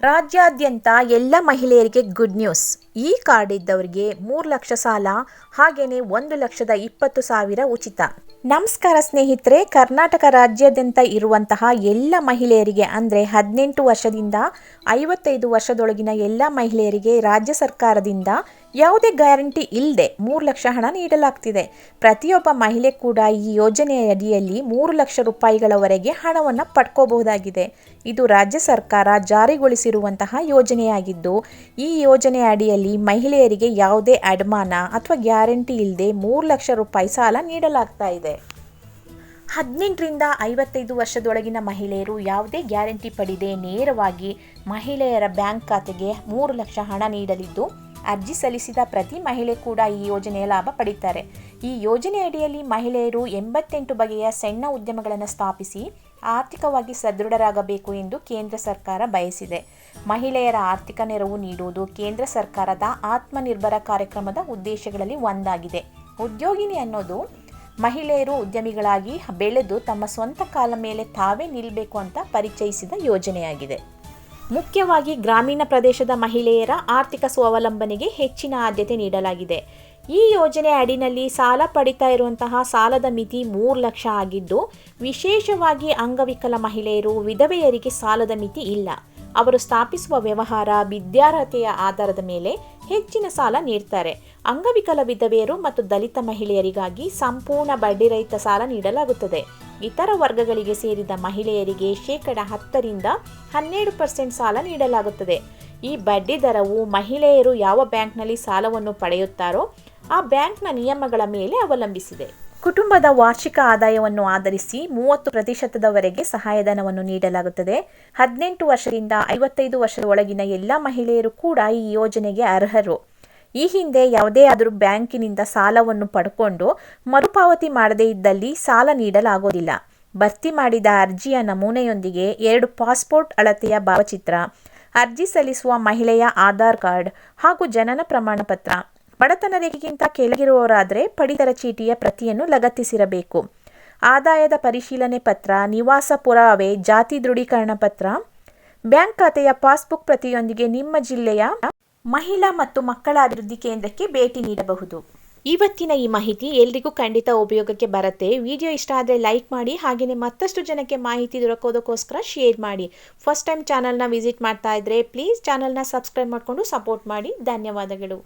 ರಾಜ್ಯಾದ್ಯಂತ ಎಲ್ಲ ಮಹಿಳೆಯರಿಗೆ ಗುಡ್ ನ್ಯೂಸ್ ಈ ಕಾರ್ಡ್ ಇದ್ದವರಿಗೆ ಮೂರು ಲಕ್ಷ ಸಾಲ ಹಾಗೆಯೇ ಒಂದು ಲಕ್ಷದ ಇಪ್ಪತ್ತು ಸಾವಿರ ಉಚಿತ. ನಮಸ್ಕಾರ ಸ್ನೇಹಿತರೆ, ಕರ್ನಾಟಕ ರಾಜ್ಯಾದ್ಯಂತ ಇರುವಂತಹ ಎಲ್ಲ ಮಹಿಳೆಯರಿಗೆ, ಅಂದರೆ ಹದಿನೆಂಟು ವರ್ಷದಿಂದ ಐವತ್ತೈದು ವರ್ಷದೊಳಗಿನ ಎಲ್ಲ ಮಹಿಳೆಯರಿಗೆ ರಾಜ್ಯ ಸರ್ಕಾರದಿಂದ ಯಾವುದೇ ಗ್ಯಾರಂಟಿ ಇಲ್ಲದೆ ಮೂರು ಲಕ್ಷ ಹಣ ನೀಡಲಾಗ್ತಿದೆ. ಪ್ರತಿಯೊಬ್ಬ ಮಹಿಳೆ ಕೂಡ ಈ ಯೋಜನೆಯ ಅಡಿಯಲ್ಲಿ ಮೂರು ಲಕ್ಷ ರೂಪಾಯಿಗಳವರೆಗೆ ಹಣವನ್ನು ಪಡ್ಕೋಬಹುದಾಗಿದೆ. ಇದು ರಾಜ್ಯ ಸರ್ಕಾರ ಜಾರಿಗೊಳಿಸಿರುವಂತಹ ಯೋಜನೆಯಾಗಿದ್ದು, ಈ ಯೋಜನೆಯ ಅಡಿಯಲ್ಲಿ ಮಹಿಳೆಯರಿಗೆ ಯಾವುದೇ ಅಡಮಾನ ಅಥವಾ ಗ್ಯಾರಂಟಿ ಇಲ್ಲದೆ ಮೂರು ಲಕ್ಷ ರೂಪಾಯಿ ಸಾಲ ನೀಡಲಾಗ್ತಾ ಇದೆ. ಹದಿನೆಂಟರಿಂದ ಐವತ್ತೈದು ವರ್ಷದೊಳಗಿನ ಮಹಿಳೆಯರು ಯಾವುದೇ ಗ್ಯಾರಂಟಿ ಪಡೆದೇ ನೇರವಾಗಿ ಮಹಿಳೆಯರ ಬ್ಯಾಂಕ್ ಖಾತೆಗೆ ಮೂರು ಲಕ್ಷ ಹಣ ನೀಡಲಿದ್ದು, ಅರ್ಜಿ ಸಲ್ಲಿಸಿದ ಪ್ರತಿ ಮಹಿಳೆ ಕೂಡ ಈ ಯೋಜನೆಯ ಲಾಭ ಪಡೀತಾರೆ. ಈ ಯೋಜನೆ ಅಡಿಯಲ್ಲಿ ಮಹಿಳೆಯರು ಎಂಬತ್ತೆಂಟು ಬಗೆಯ ಸಣ್ಣ ಉದ್ಯಮಗಳನ್ನು ಸ್ಥಾಪಿಸಿ ಆರ್ಥಿಕವಾಗಿ ಸದೃಢರಾಗಬೇಕು ಎಂದು ಕೇಂದ್ರ ಸರ್ಕಾರ ಬಯಸಿದೆ. ಮಹಿಳೆಯರ ಆರ್ಥಿಕ ನೆರವು ನೀಡುವುದು ಕೇಂದ್ರ ಸರ್ಕಾರದ ಆತ್ಮನಿರ್ಭರ ಕಾರ್ಯಕ್ರಮದ ಉದ್ದೇಶಗಳಲ್ಲಿ ಒಂದಾಗಿದೆ. ಉದ್ಯೋಗಿನಿ ಅನ್ನೋದು ಮಹಿಳೆಯರು ಉದ್ಯಮಿಗಳಾಗಿ ಬೆಳೆದು ತಮ್ಮ ಸ್ವಂತ ಕಾಲ ಮೇಲೆ ತಾವೇ ನಿಲ್ಲಬೇಕು ಅಂತ ಪರಿಚಯಿಸಿದ ಯೋಜನೆಯಾಗಿದೆ. ಮುಖ್ಯವಾಗಿ ಗ್ರಾಮೀಣ ಪ್ರದೇಶದ ಮಹಿಳೆಯರ ಆರ್ಥಿಕ ಸ್ವಾವಲಂಬನೆಗೆ ಹೆಚ್ಚಿನ ಆದ್ಯತೆ ನೀಡಲಾಗಿದೆ. ಈ ಯೋಜನೆ ಅಡಿನಲ್ಲಿ ಸಾಲ ಪಡಿತಾ ಇರುವಂತಹ ಸಾಲದ ಮಿತಿ ಮೂರು ಲಕ್ಷ ಆಗಿದ್ದು, ವಿಶೇಷವಾಗಿ ಅಂಗವಿಕಲ ಮಹಿಳೆಯರು ವಿಧವೆಯರಿಗೆ ಸಾಲದ ಮಿತಿ ಇಲ್ಲ. ಅವರು ಸ್ಥಾಪಿಸುವ ವ್ಯವಹಾರ ವಿದ್ಯಾರ್ಹತೆಯ ಆಧಾರದ ಮೇಲೆ ಹೆಚ್ಚಿನ ಸಾಲ ನೀಡ್ತಾರೆ. ಅಂಗವಿಕಲ ವಿಧವೆಯರು ಮತ್ತು ದಲಿತ ಮಹಿಳೆಯರಿಗಾಗಿ ಸಂಪೂರ್ಣ ಬಡ್ಡಿರಹಿತ ಸಾಲ ನೀಡಲಾಗುತ್ತದೆ. ಇತರ ವರ್ಗಗಳಿಗೆ ಸೇರಿದ ಮಹಿಳೆಯರಿಗೆ ಶೇಕಡ ಹತ್ತರಿಂದ ಹನ್ನೆರಡು ಪರ್ಸೆಂಟ್ ಸಾಲ ನೀಡಲಾಗುತ್ತದೆ. ಈ ಬಡ್ಡಿ ದರವು ಮಹಿಳೆಯರು ಯಾವ ಬ್ಯಾಂಕ್ನಲ್ಲಿ ಸಾಲವನ್ನು ಪಡೆಯುತ್ತಾರೋ ಆ ಬ್ಯಾಂಕ್ನ ನಿಯಮಗಳ ಮೇಲೆ ಅವಲಂಬಿಸಿದೆ. ಕುಟುಂಬದ ವಾರ್ಷಿಕ ಆದಾಯವನ್ನು ಆಧರಿಸಿ ಮೂವತ್ತು ಪ್ರತಿಶತದವರೆಗೆ ಸಹಾಯಧನವನ್ನು ನೀಡಲಾಗುತ್ತದೆ. ಹದಿನೆಂಟು ವರ್ಷದಿಂದ ಐವತ್ತೈದು ವರ್ಷದ ಒಳಗಿನ ಎಲ್ಲ ಮಹಿಳೆಯರು ಕೂಡ ಈ ಯೋಜನೆಗೆ ಅರ್ಹರು. ಈ ಹಿಂದೆ ಯಾವುದೇ ಆದರೂ ಬ್ಯಾಂಕಿನಿಂದ ಸಾಲವನ್ನು ಪಡ್ಕೊಂಡು ಮರುಪಾವತಿ ಮಾಡದೇ ಇದ್ದಲ್ಲಿ ಸಾಲ ನೀಡಲಾಗೋದಿಲ್ಲ ಭರ್ತಿ ಮಾಡಿದ ಅರ್ಜಿಯ ನಮೂನೆಯೊಂದಿಗೆ ಎರಡು ಪಾಸ್ಪೋರ್ಟ್ ಅಳತೆಯ ಭಾವಚಿತ್ರ, ಅರ್ಜಿ ಸಲ್ಲಿಸುವ ಮಹಿಳೆಯ ಆಧಾರ್ ಕಾರ್ಡ್ ಹಾಗೂ ಜನನ ಪ್ರಮಾಣ ಪತ್ರ ಬಡತನ ರೇಖೆಗಿಂತ ಕೆಳಗಿರುವವರಾದರೆ ಪಡಿತರ ಚೀಟಿಯ ಪ್ರತಿಯನ್ನು ಲಗತ್ತಿಸಿರಬೇಕು. ಆದಾಯದ ಪರಿಶೀಲನೆ ಪತ್ರ, ನಿವಾಸ ಪುರಾವೆ, ಜಾತಿ ದೃಢೀಕರಣ ಪತ್ರ, ಬ್ಯಾಂಕ್ ಖಾತೆಯ ಪಾಸ್ಬುಕ್ ಪ್ರತಿಯೊಂದಿಗೆ ನಿಮ್ಮ ಜಿಲ್ಲೆಯ ಮಹಿಳಾ ಮತ್ತು ಮಕ್ಕಳ ಅಭಿವೃದ್ಧಿ ಕೇಂದ್ರಕ್ಕೆ ಭೇಟಿ ನೀಡಬಹುದು. ಇವತ್ತಿನ ಈ ಮಾಹಿತಿ ಎಲ್ರಿಗೂ ಖಂಡಿತ ಉಪಯೋಗಕ್ಕೆ ಬರುತ್ತೆ. ವಿಡಿಯೋ ಇಷ್ಟ ಆದರೆ ಲೈಕ್ ಮಾಡಿ ಹಾಗೆಯೇ ಮತ್ತಷ್ಟು ಜನಕ್ಕೆ ಮಾಹಿತಿ ದೊರಕೋದಕ್ಕೋಸ್ಕರ ಶೇರ್ ಮಾಡಿ. ಫಸ್ಟ್ ಟೈಮ್ ಚಾನಲ್ನ ವಿಸಿಟ್ ಮಾಡ್ತಾ ಇದ್ದರೆ ಪ್ಲೀಸ್ ಚಾನಲ್ನ ಸಬ್ಸ್ಕ್ರೈಬ್ ಮಾಡಿಕೊಂಡು ಸಪೋರ್ಟ್ ಮಾಡಿ. ಧನ್ಯವಾದಗಳು.